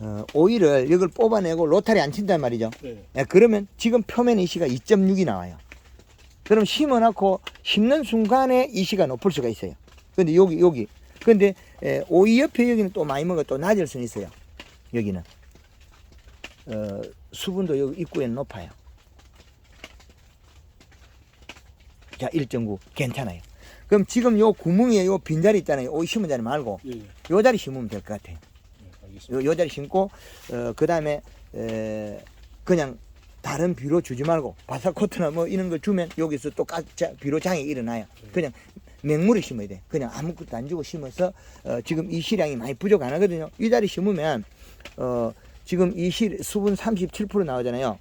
어, 오일을 이걸 뽑아내고 로타리 안 친단 말이죠. 네. 예, 그러면 지금 표면 이시가 2.6이 나와요. 그럼 심어놓고 심는 순간에 이시가 높을 수가 있어요. 근데 여기 여기 근데 에, 오이 옆에 여기는 또 많이 먹어 또 낮을 수는 있어요. 여기는 어, 수분도 여기 입구에는 높아요. 자 1.9 괜찮아요. 그럼 지금 요 구멍에 요 빈자리 있잖아요. 오이 심은 자리 말고 예, 예. 요 자리 심으면 될 것 같아요. 네. 요, 요 자리 심고 어, 그 다음에 에, 그냥 다른 비료 주지 말고 바사코트나 뭐 이런 걸 주면 여기서 또 가, 자, 비료 장애 일어나요. 그냥 맹물에 심어야 돼. 그냥 아무것도 안 주고 심어서 어, 지금 이 시량이 많이 부족 안 하거든요. 이 자리 심으면 어, 지금 이 시, 수분 37% 나오잖아요.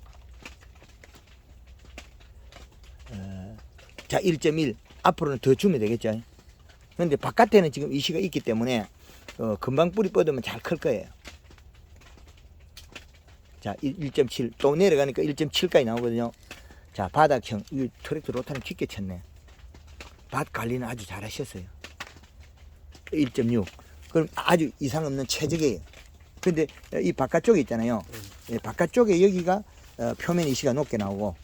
어, 자, 1.1 앞으로는 더 주면 되겠죠. 근데 바깥에는 지금 이 시가 있기 때문에 어, 금방 뿌리 뻗으면 잘 클 거예요. 자, 1.7. 또 내려가니까 1.7까지 나오거든요. 자, 바닥형. 이 트랙터 로타는 깊게 쳤네. 밭 관리는 아주 잘 하셨어요. 1.6. 그럼 아주 이상 없는 최적이에요. 근데 이 바깥쪽에 있잖아요. 예, 바깥쪽에 여기가 어, 표면 이시가 높게 나오고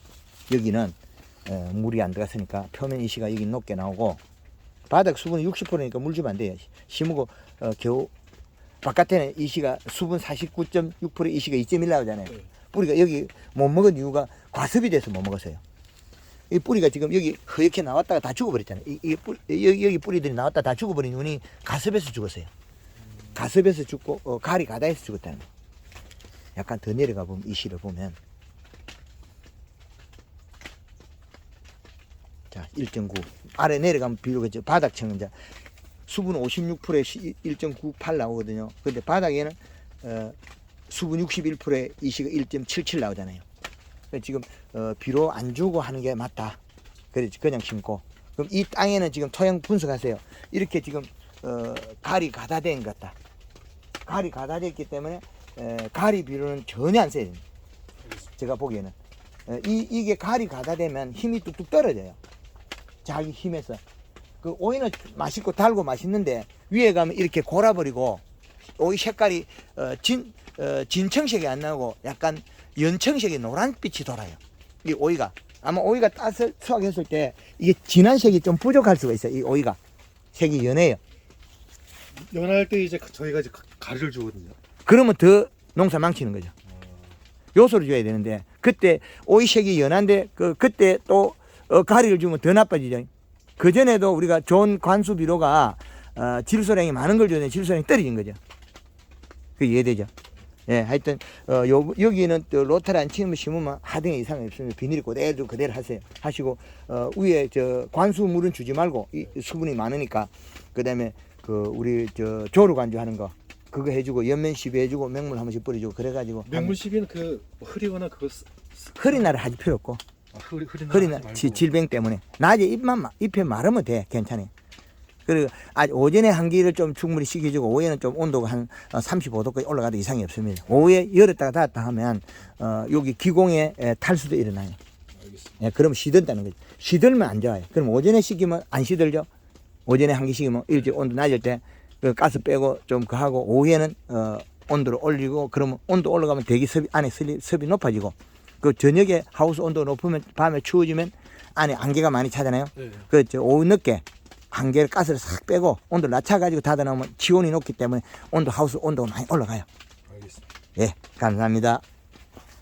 여기는 어, 물이 안 들어갔으니까 표면 이시가 여기 높게 나오고 바닥 수분이 60%니까 물 주면 안 돼요. 심으고 어, 겨우 바깥에는 이시가 수분 49.6% 이시가 2.1 나오잖아요. 네. 뿌리가 여기 못 먹은 이유가 과습이 돼서 못 먹었어요. 이 뿌리가 지금 여기 허옇게 나왔다가 다 죽어버렸잖아요. 이, 이 뿌리, 여기, 여기 뿌리들이 나왔다 다 죽어버린 이유는 가습에서 죽었어요. 가습에서 죽고 어, 가리 가다에서 죽었다는 거. 약간 더 내려가 보면 이 시를 보면 자 1.9 아래 내려가면 비료가 이제 바닥층은 이제 수분 56%에 1.98 나오거든요. 근데 바닥에는 어, 수분 61%에 이 시가 1.77 나오잖아요. 그래서 지금 어, 비료 안 주고 하는 게 맞다. 그래 그냥 심고. 그럼 이 땅에는 지금 토양 분석하세요. 이렇게 지금 어, 가리 가다된 것 같다. 가리 가다됐기 때문에 에, 가리 비료는 전혀 안 써야 됩니다. 제가 보기에는 에, 이 이게 가리 가다되면 힘이 뚝뚝 떨어져요. 자기 힘에서 그 오이는 맛있고 달고 맛있는데 위에 가면 이렇게 골아버리고 오이 색깔이 어, 진 어, 진청색이 안 나오고 약간 연청색이 노란빛이 돌아요. 이 오이가 아마 오이가 따서 수확했을 때 이게 진한 색이 좀 부족할 수가 있어요. 이 오이가 색이 연해요. 연할 때 이제 저희가 이제 가- 가루를 주거든요. 그러면 더 농사 망치는 거죠. 요소를 줘야 되는데 그때 오이 색이 연한데 그 그때 또 어, 가리를 주면 더 나빠지죠. 그 전에도 우리가 좋은 관수 비료가 어, 질소량이 많은 걸 주는데 질소량이 떨어진 거죠. 그 이해되죠? 예, 하여튼 어, 요, 여기는 또 로타리 안 치면 심으면 하등의 이상이 없으면 비닐이 그대로 그대로 하세요. 하시고 어, 위에 저 관수 물은 주지 말고 이 수분이 많으니까 그다음에 그 우리 저 조루 간주 하는 거 그거 해주고 연면 시비 해주고 맹물 한 번씩 뿌려주고 그래가지고 맹물 시비는 그 흐리거나 그거 쓰, 쓰, 허리날을 하지 필요 없고 아, 흐리 흐리 허리날 지- 질병 때문에 낮에 잎만 마- 잎에 마르면 돼 괜찮아요. 그리고 아직 오전에 한기를 좀 충분히 식혀주고 오후에는 좀 온도가 한 35도까지 올라가도 이상이 없습니다. 오후에 열었다가 닫았다 하면 어, 여기 기공에 에, 탈수도 일어나요. 예, 그럼 시든다는 거죠. 시들면 안 좋아요. 그럼 오전에 식히면 안 시들죠. 오전에 한기 식히면 일찍 온도 낮을 때 그 가스 빼고 좀 그 하고 오후에는 어, 온도를 올리고 그러면 온도 올라가면 대기 습이 안에 습이, 습이 높아지고 그 저녁에 하우스 온도 높으면 밤에 추워지면 안에 안개가 많이 차잖아요. 네. 그저 오후 늦게 한개를 가스를 싹 빼고 온도 낮춰가지고 닫아놓으면 지온이 높기 때문에 온도 하우스 온도가 많이 올라가요. 알겠습니다. 예, 감사합니다.